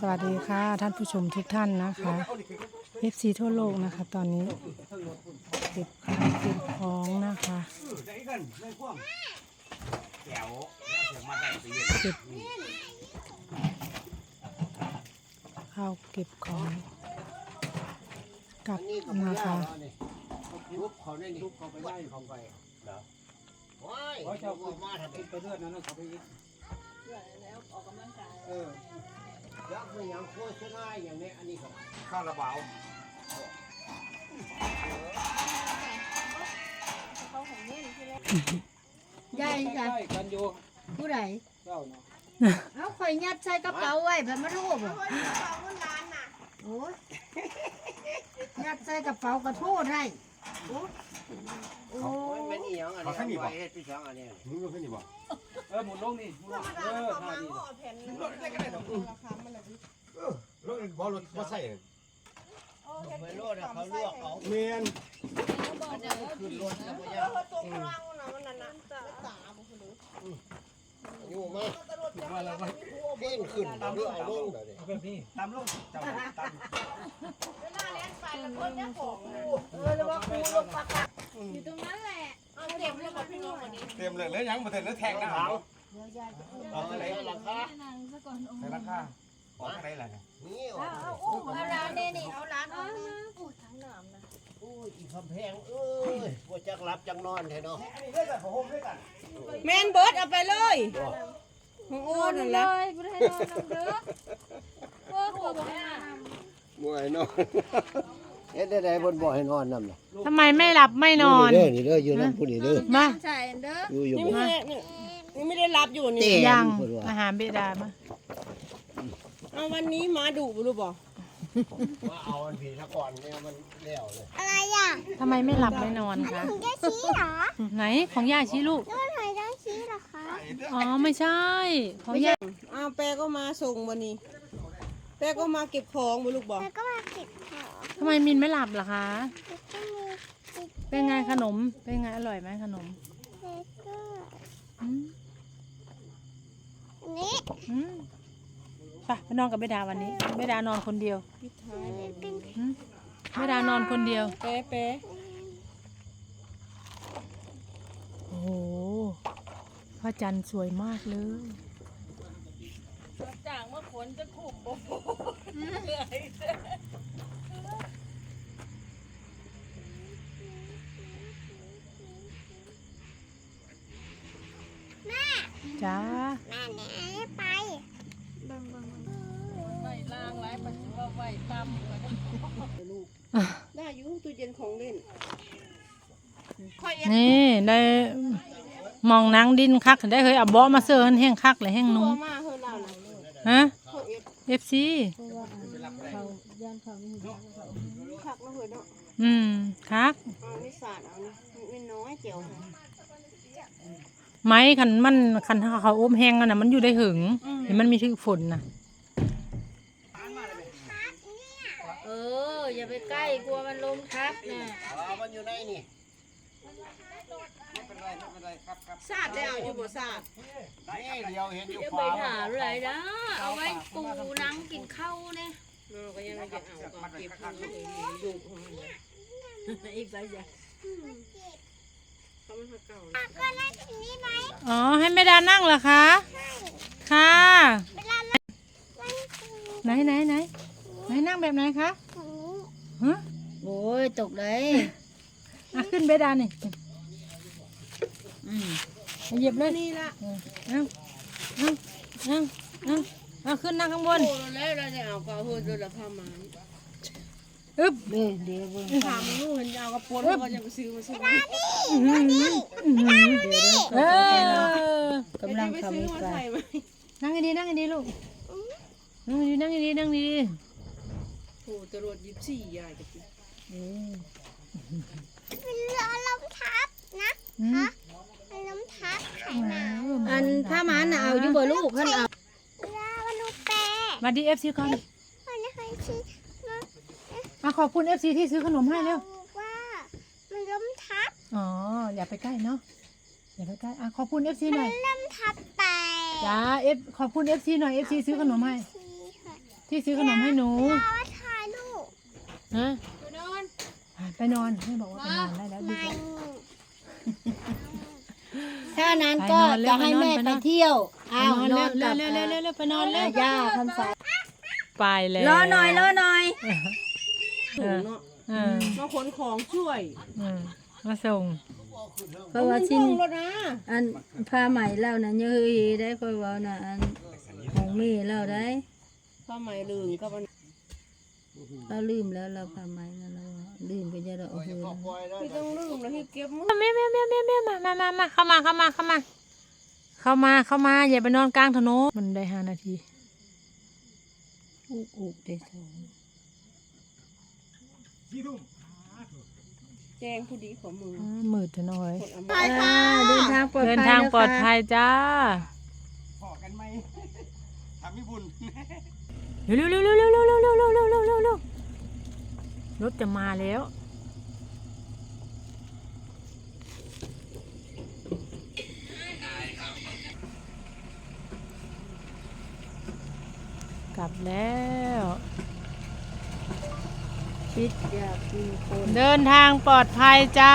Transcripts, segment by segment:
สวัสดีค่ะ ท่านผู้ชมทุกท่านนะคะ FC ทั่วโลกนะคะ ตอนนี้เก็บข้าวเก็บของนะคะเก็บข้าวเก็บของกลับนะคะทุบเขาเนี่ยนี่ทุบเขาไปได้เขาไปเหรอว้ยเขาจะมาทำเป็นไปเรื่อยนั่นเขาไปอีกายเออ ยักษ์เป็นอย่างโคตรง่ายอย่างนี้อันนี้ครับข้าวระเบายายจ้ะใช่กันอยู่ผู้ใดเจ้าเนาะเอาข่อยยัดใส่กระเป๋าไว้แบบมันรู้บ่ะโอ้ยยัดใส่กระเป๋ากระโทษให้โอ้ยโอ้เป็นอียังอันนี้ไว้เฮ็ดที่สองอันนี้มึงรู้แค่นี้บ่ เออหมุนลงนี่หมุนลงเออท่าดีรถได้ก็ได้ดอกเออรถบ่รถบ่ใส่ไม่รู้นะเขาลวกเขาเมียนขึ้นรถแล้วก็ยังอยู่มามาแล้วเพ่งขึ้นเรือเอาลงเลยแบบนี้ตามลงเจ้าตามอยู่ตรงนั้นแหละ เอาเก็บเลยค่ะพี่น้องวันนี้เตรียมเลยแล้วยังบ่ทันแล้วแทงนะหลังเอาเท่าไหร่หลังคานั่งซะก่อนใส่ราคาเอาเท่าไหร่ล่ะนี่เอาอุ้มเอาร้านนี่นี่เอาร้านเอามาอู้ทั้งน้ำนะโอ้ยอีกคำแพงเอ้ยว่าจักรับจักนอนแท้เนาะอันนี้ได้แต่ผมด้วยกันแมนเบิร์ดเอาไปเลยของโอ้โอนนั่นเลแหละยไม่ได้นอนน้ำเด้อโอ้โหบอกให้นมวยนอน เฮ็ดได้ๆบนบ่ให้นอนนำล่ะทำไมไม่หลับไม่นอนเด้อนี่เด้ออยู่นำผู้นี่เด้อมาำใส่เด้ออยู่อยู่นี่บ่ไม่ได้นี่นี่ไม่ได้รับอยู่นี่เต้ยังเพิ่นว่าอาหารเบดามาเอาวันนี้มาดุบ่รู้บ่ว่าเอาอันผีซะก่อนเนี่ยมันแล้วเลยอะไรอะทำไมไม่หลับไม่นอนคะถึงจะชี้เหรอไหนของย่าชี้ลูกแล้วทำไมต้องชี้เหรอคะอ๋อไม่ใช่ ของย่าอ้าวแปรก็มาส่งวันนี้ แปรก็มาเก็บของบ่ลูกบ่ แล้วก็มาเก็บของ ทำไมมินไม่หลับล่ะคะแล้วก็มีเป็นไงขนม เป็นไงอร่อยไหมขนมแล้วก็อืมอันนี้อืมไปไปนอนกับเบดาวันนี้เบดานอนคนเดียวเป็นอืมเบดานอนคนเดียวแปรแปรโอ้โหพระจันทร์สวยมากเลยจ้างมาขนจะขุมบ่ จ้าแม่แน่ไปเบิ่งเบิ่งไม่ล้างหลปัจจุบันไว้ตำลูกได้อยู่ตู้เย็นของเล่นนี่ได้มองนังดินคักได้เคยเอาเบาะมาเสื้อแห้งคักเลยแห้งนุ่มมาเฮือเราน่ะฮะค่อยเอ็ดเอฟซีคักแล้วเฮือเนาะอืมคัก เอานี่สาดเอานี่ ไม่น้อยเจียวค่ะไม้คันมันคันเขาอบแห้งกันนะมันอยู่ได้หึงเห็นมันมีถึกฝนนะเออ อย่าไปใกล้กลัวมันลมทับนะอ๋อมันอยู่ในนี่สาดได้เอาอยู่บ่สาดนี่เดียวเห็นอยู่อย่าขไปวาหาอะไรนะเอาไว้ปูนังกินข้าวเนี่ยเราก็ยังไม่จะเอาก็เก็บของเลยอยู่ของมันเลยอีกไปจ้ะ เขามันหักเก่าก็นั่งถึงนี่ไหมอ๋อ ให้แม่ดานั่งเหรอคะ ค่ะ เวลานั่งนั่งถึงไหนไหนไหนไหนนั่งแบบไหนคะตรงนี้ฮะโอ้ยตกเลยอะขึ้นเบดานี่อืมเอาเหยียบเลยนี่ละเอาเอาเอาเอาเอาขึ้นนั่งข้างบน โอ้แล้วเราจะเอาก็เฮือด้วยละผ้ามัน อึ๊บเด้อเดี๋ยวเบิ่งถามลูกเห็นจะเอากระปุกแล้วก็จะไปซื้อมาซื้อมาเออกำลังไปทำซื้อให้มาไกลใส่ไหมนั่งให้ดีนั่งให้ดีลูกนั่งให้ดีนั่งให้ดีนั่งให้ดีโอ้ตรวจยิบสี่ยายจะกินอืมเป็นเรือลมทับนะอืมเป็นลมทับไข่หนาวอันผ้ามันน่ะเอาอยู่บ่ลูกคันเอาเรือมันดูแปรมาดีเอฟซีก่อนมันไม่เคยชี้ มาอะขอบคุณเอฟซีที่ซื้อขนมให้เร็ว บอกว่ามันลมทับ อ๋อ อย่าไปใกล้เนาะ อย่าไปใกล้ อะขอบคุณเอฟซีหน่อยลมทับไปจ้าเอฟขอบคุณเอฟซีหน่อยเอฟซีซื้อขนมให้ชี้ค่ะที่ซื้อขนมให้หนูถ่ายรูปฮะไปนอนไปนอนให้บอกว่าไปนอนได้แล้วดีไม่กว่า ถ้านั้นไปก็นอนเร็วจะให้แม่ไปนอนไปเที่ยวไปอ้าวนอนนเร็อวนเร็กัวบเร็วเร็วเร็วเร็วไปนอนเร็ว ย่าคำสายไปเลยรอหน่อยรอหน่อย เออเนาะเออมาขนของช่วยเออมาส่งเพราะว่าชิ้นมึงส่งรถนะอันผ้าไหมแล้วนะเยอะอีได้ค่อยเว้านะอันของมีแล้วได้ผ้าไหมลืมกับมันเราลืมแล้วเราผ้าไหมแล้วเราลืมก็จะได้โอ้โหพี่ต้องลืมแล้วที่เก็บมือแม่แม่แม่แม่แม่มามามามาเข้ามาเข้ามาเข้ามา เข้ามาเข้ามาอย่าไปนอนกลางถนนมันได้ห้านาทีอุกอุกได้สอง แจ้งผู้ดีของมึงอ๋อมืดจะน้อยกดเอามาอ่าเดินทางปลอดภัยเดินทางปลอดภันะคะยจ้าพอกันไหมทำให้บุญเร็วเร็วเร็วเร็วเร็วเร็วเร็วเร็วเร็วเร็วเร็วเร็วเร็วรถจะมาแล้วกลับแล้วิดอยากกินคนเดินทางปลอดภัยจ้า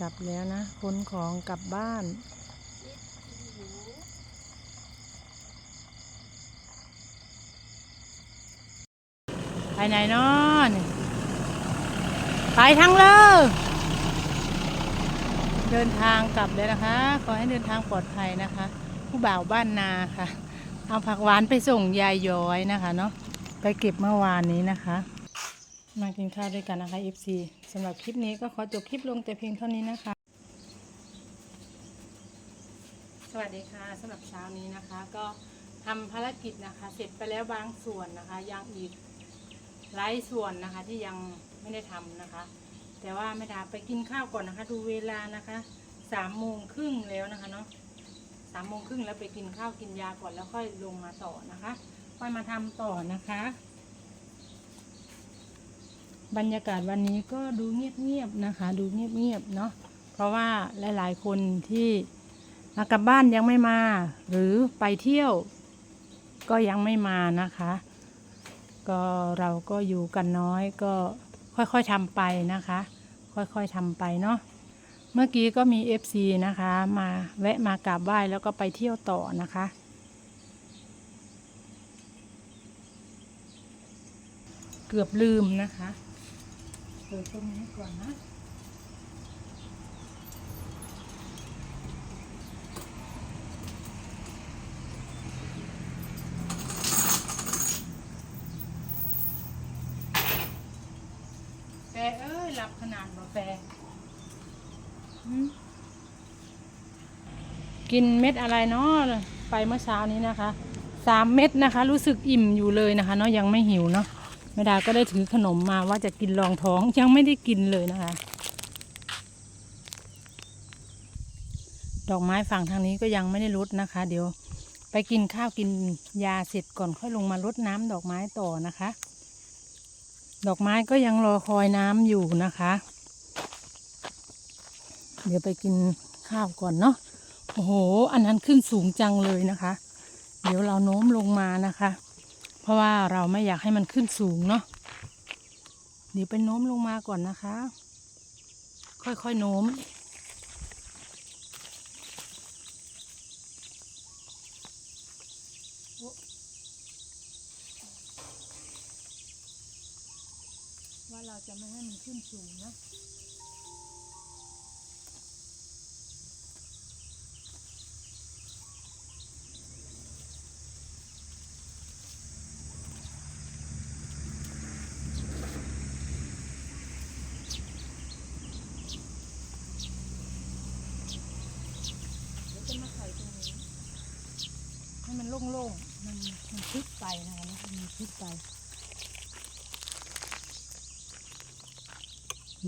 กลับแล้วนะขนของกลับบ้านไปไหนนอน ไปทางเลยเดินทางกลับเลยนะคะ ขอให้เดินทางปลอดภัยนะคะ ผู้บ่าวบ้านนาค่ะ เอาผักหวานไปส่งยายย้อยนะคะเนาะไปเก็บเมื่อวานนี้นะคะ มากินข้าวด้วยกันนะคะ FC สำหรับคลิปนี้ก็ขอจบคลิปลงแต่เพียงเท่านี้นะคะ สวัสดีค่ะสำหรับเช้านี้นะคะ ก็ทำภารกิจนะคะ เสร็จไปแล้วบางส่วนนะคะ ยังอีกหลายส่วนนะคะที่ยัง ไม่ได้ทำนะคะ แต่ว่าไม่ดาไปกินข้าวก่อนนะคะ ดูเวลานะคะสามโมงครึ่งแล้วนะคะเนาะสามโมงครึ่งแล้วไปกินข้าวกินยาก่อนแล้วค่อยลงมาต่อนะคะ ค่อยมาทำต่อนะคะ บรรยากาศวันนี้ก็ดูเงียบๆนะคะ ดูเงียบๆเนาะเพราะว่าหลายๆคนที่มากลับบ้านยังไม่มา หรือไปเที่ยวก็ยังไม่มานะคะ ก็เราก็อยู่กันน้อยก็ ค่อยๆทำไปนะคะ ค่อยๆทำไปเนาะเมื่อกี้ก็มี FC นะคะ มาแวะมากราบไหว้แล้วก็ไปเที่ยวต่อนะคะ เกือบลืมนะคะเปิดตรงนี้ก่อนนะ แฟับขนาดบ่แฟกินเม็ดอะไรเนาะไปเมื่อเช้านี้นะคะสามเม็ดนะคะ รู้สึกอิ่มอยู่เลยนะคะ เนาะยังไม่หิวเนาะแม่ดาก็ได้ถือขนมมาว่าจะกินรองท้องยังไม่ได้กินเลยนะคะ ดอกไม้ฝั่งทางนี้ก็ยังไม่ได้รดนะคะ เดี๋ยวไปกินข้าวกินยาเสร็จก่อนค่อยลงมารดน้ำดอกไม้ต่อนะคะ ดอกไม้ก็ยังรอคอยน้ำอยู่นะคะ เดี๋ยวไปกินข้าวก่อนเนาะโอ้โห อันนั้นขึ้นสูงจังเลยนะคะ เดี๋ยวเราโน้มลงมานะคะ เพราะว่าเราไม่อยากให้มันขึ้นสูงเนาะเดี๋ยวไปโน้มลงมาก่อนนะคะ ค่อยๆโน้ม ว่าเรา จะไม่ให้มันขึ้นสูงนะเดี๋ยวจะมาใสตรงนี้ให้มันโล่งๆ มันมันพลิกไปนะคะมันพลิกไป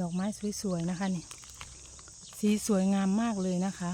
ดอกไม้สวยๆนะคะนี่ สีสวยงามมากเลยนะคะ